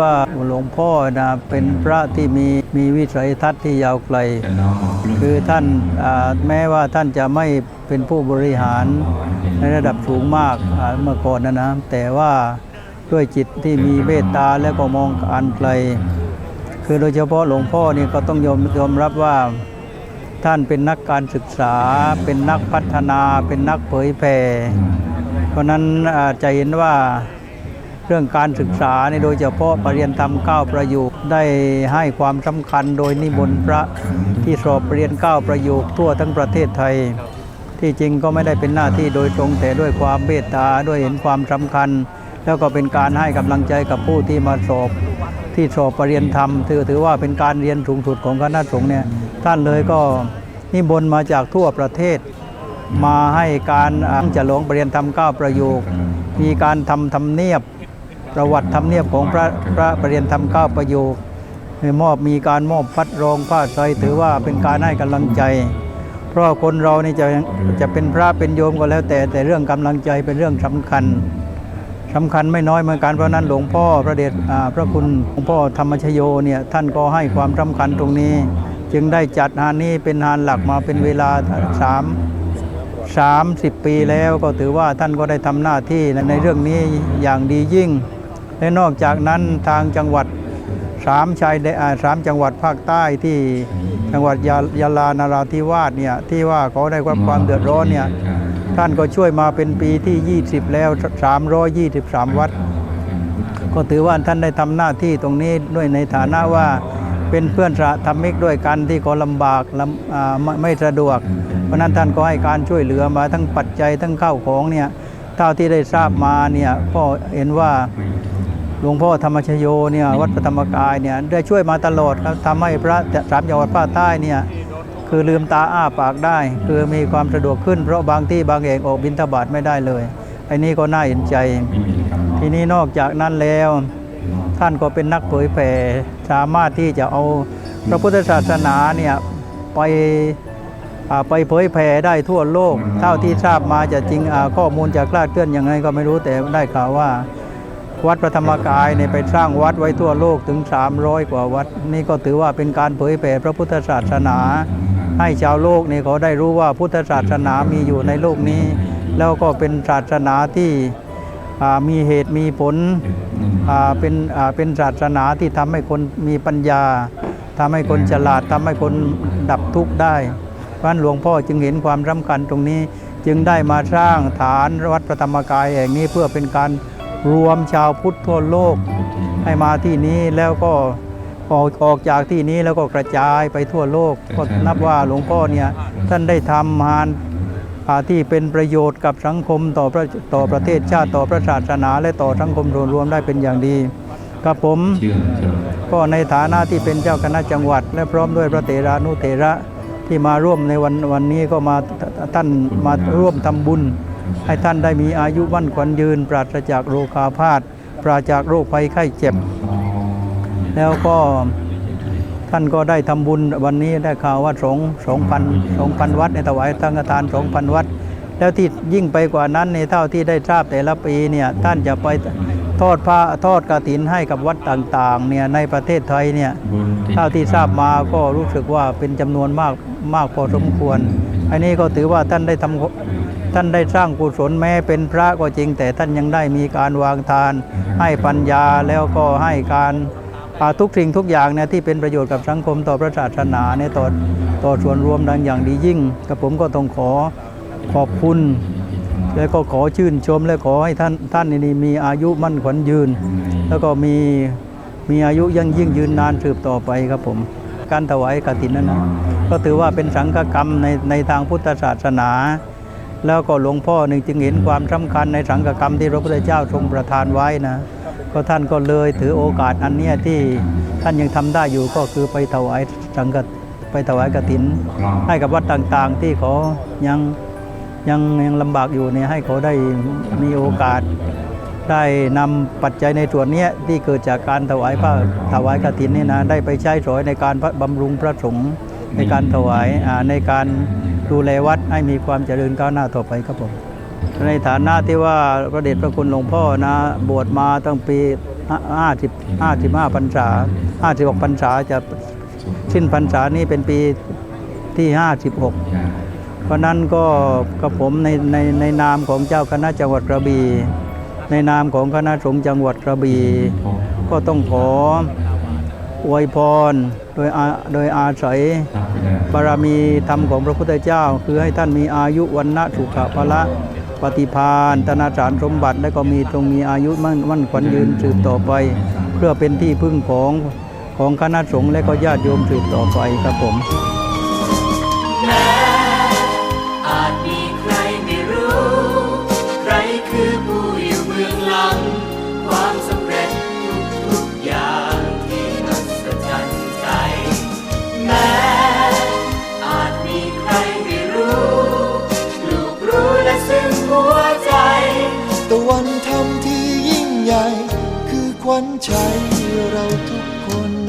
ว่าหลวงพ่อนะเป็นพระที่มีมีวิสัยทัศน์ที่ยาวไกล คือท่านแม้ว่าท่านจะไม่เป็นผู้บริหารในระดับสูงมากเมื่อก่อนนะนะแต่ว่าด้วยจิตที่มีเมตตาและก็มองการไกล คือโดยเฉพาะหลวงพ่อนี่ก็ต้องยอมยอมรับว่าท่านเป็นนักการศึกษา เป็นนักพัฒนา เป็นนักเผยแผ่เพราะนั้นจะเห็นว่า เรื่องการศึกษาในโดยเฉพาะปรริญญาธรรมเก้าประโยคได้ให้ความสำคัญโดยนิมนต์พระที่สอบปรริญญาเก้าประโยคทั่วทั้งประเทศไทย ที่จริงก็ไม่ได้เป็นหน้าที่โดยตรงแต่ด้วยความเมตตาด้วยเห็นความสำคัญ แล้วก็เป็นการให้กำลังใจกับผู้ที่มาสอบที่สอบปรริญญาธรรมถือถือว่าเป็นการเรียนสูงสุดของคณะสงฆ์เนี่ยท่านเลยก็นิมนต์มาจากทั่วประเทศ มาให้การจะหลวงปรริญญาธรรมเก้าประโยค มีการทำทำเนียบ ประวัติทำเนียบของพระพระปรริญญาธรรมเก้าประโยคให้มอบมีการมอบพัดรองผ้าไตรถือว่าเป็นการให้กำลังใจ เพราะคนเรานี่จะจะเป็นพระเป็นโยมก็แล้วแต่ แต่เรื่องกำลังใจเป็นเรื่องสำคัญสำคัญไม่น้อยเหมือนกันเพราะนั้นหลวงพ่อพระเดชอ่าพระคุณหลวงพ่อธรรมชโยเนี่ยท่านก็ให้ความสำคัญตรงนี้ จึงได้จัดงานนี้เป็นงานหลักมาเป็นเวลาสาม30 ปีแล้วก็ถือว่าท่านก็ได้ทำหน้าที่ในเรื่องนี้อย่างดียิ่ง และนอกจากนั้นทางจังหวัดสามชายแดนสามจังหวัดภาคใต้ที่จังหวัดยายาลานาราธิวาสเนี่ยที่ว่าเขาได้รับความเดือดร้อนเนี่ยท่านก็ช่วยมาเป็นปีที่ 20 แล้ว 323 วัด ก็ถือว่าท่านได้ทำหน้าที่ตรงนี้ด้วยในฐานะว่าเป็นเพื่อนสระธรรมิกด้วยกันที่เขาลำบากลำไม่สะดวก เพราะฉะนั้นท่านก็ให้การช่วยเหลือมาทั้งปัจจัยทั้งข้าวของเนี่ยเท่าที่ได้ทราบมาเนี่ยก็เห็นว่า หลวงพ่อธรรมชโยเนี่ยวัดพระธรรมกายเนี่ยได้ช่วยมาตลอดครับทำให้พระสามจังหวัดภาคใต้เนี่ยคือลืมตาอ้าปากได้ คือมีความสะดวกขึ้นเพราะบางที่บางแห่งออกบิณฑบาตไม่ได้เลยไอ้นี่ก็น่าเห็นใจ ทีนี้นอกจากนั้นแล้ว ท่านก็เป็นนักเผยแผ่สามารถที่จะเอาพระพุทธศาสนาเนี่ยไปอ่าไปเผยแผ่ได้ทั่วโลก เท่าที่ทราบมาจะจริงอ่าข้อมูลจากคลาดเคลื่อนยังไงก็ไม่รู้แต่ได้ข่าวว่า วัดพระธรรมกายเนี่ยไปสร้างวัดไว้ทั่วโลกถึง 300 กว่าวัด นี่ก็ถือว่าเป็นการเผยแผ่พระพุทธศาสนา ให้ชาวโลกนี่เขาได้รู้ว่าพุทธศาสนามีอยู่ในโลกนี้ แล้วก็เป็นศาสนาที่มีเหตุมีผลเป็นเป็นศาสนาที่ทำให้คนมีปัญญาทำให้คนฉลาดทำให้คนดับทุกข์ได้เพราะฉะนั้นหลวงพ่อจึงเห็นความสำคัญตรงนี้จึงได้มาสร้างฐานวัดพระธรรมกายแห่งนี้เพื่อเป็นการ รวมชาวพุทธทั่วโลก ให้มาที่นี้แล้วก็ออกออกจากที่นี้แล้วก็กระจายไปทั่วโลกก็นับว่าหลวงพ่อเนี่ยท่านได้ทำงานอาที่เป็นประโยชน์กับสังคมต่อประต่อประเทศชาติต่อพระศาสนาและต่อสังคมรวมรวมได้เป็นอย่างดีกับผมก็ในฐานะที่เป็นเจ้าคณะจังหวัด และพร้อมด้วยพระเถรานุเถระที่มาร่วมในวันวันนี้ก็มาท่านมาร่วมทำบุญ ให้ท่านได้มีอายุมั่นขวัญยืน ปราศจากโรคาพาธปราศจากโรคภัยไข้เจ็บ แล้วก็ท่านก็ได้ทำบุญวันนี้ได้ข่าวว่าสองสองพันสองพันวัดในถวายตั้งฆทานสองพันวัด แล้วที่ยิ่งไปกว่านั้นในเท่าที่ได้ทราบแต่ละปีเนี่ยท่านจะไปทอดผ้าทอดกฐินให้กับวัดต่างๆเนี่ยในประเทศไทยเนี่ยเท่าที่ทราบมาก็รู้สึกว่าเป็นจำนวนมากมากพอสมควร อันนี้ก็ถือว่าท่านได้ทำ ท่านได้สร้างกุศลแม้เป็นพระก็จริง แต่ท่านยังได้มีการวางทาน ให้ปัญญาแล้วก็ให้การอ่าทุกสิ่งทุกอย่างเนี่ยที่เป็นประโยชน์กับสังคมต่อพระศาสนาเนี่ยต่อต่อส่วนรวมดังอย่างดียิ่งกับผมก็ต้องขอขอบคุณ แล้วก็ขอชื่นชมและขอให้ท่านท่านนี่มีอายุมั่นขวัญยืน แล้วก็มีมีอายุยังยิ่งยืนนานสืบต่อไปครับผม การถวายกฐินนั้นนะก็ถือว่าเป็นสังฆกรรมในในทางพุทธศาสนา แล้วก็หลวงพ่อหนึ่งจึงเห็นความสำคัญในสังฆกรรมที่พระพุทธเจ้าทรงประทานไว้นะ ก็ท่านก็เลยถือโอกาสอันเนี้ยที่ท่านยังทำได้อยู่ก็คือไปถวายสังฆไปถวายกฐิน ให้กับวัดต่างๆ ที่เขายังยังยังลำบากอยู่เนี่ยให้เขาได้มีโอกาส ได้นำปัจจัยในส่วนเนี้ยที่เกิดจากการถวายผ้าถวายกฐินนี่นะได้ไปใช้สอยในการบำรุงพระสงฆ์ในการถวายอ่าในการ ดูแลวัดให้มีความเจริญก้าวหน้าต่อไปครับผมในฐานะที่ว่าพระเดชพระคุณหลวงพ่อนะ บวชมาตั้งปี 50 55พรรษา56พรรษาจะสิ้นพรรษานี้เป็นปีที่ 56 เพราะนั้นก็กับผมในในในนามของเจ้าคณะจังหวัดกระบี่ในนามของคณะสงฆ์จังหวัดกระบี่ก็ต้องขอ อวยพรโดยอาโดยอาศัยบารมีธรรมของพระพุทธเจ้า คือให้ท่านมีอายุวันนะสุขะพละปฏิพานธนาสารสมบัติและก็มีตรงมีอายุมั่นมั่นขวัญยืนสืบต่อไป เพื่อเป็นที่พึ่งของของคณะสงฆ์และก็ญาติโยมสืบต่อไปครับผม ใจเราทุกคน